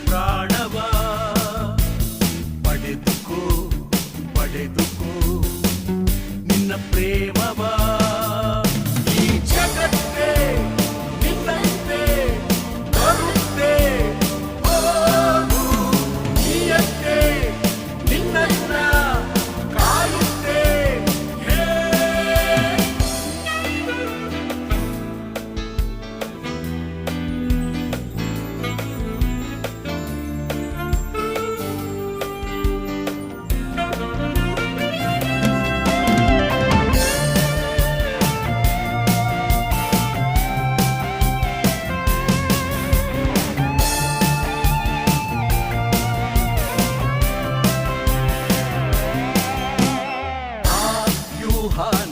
ಪ್ರಾಣವಾ ಪಡೆದುಕೋ ಪಡೆದುಕೋ ನಿನ್ನ ಪ್ರೇಮ Wuhan.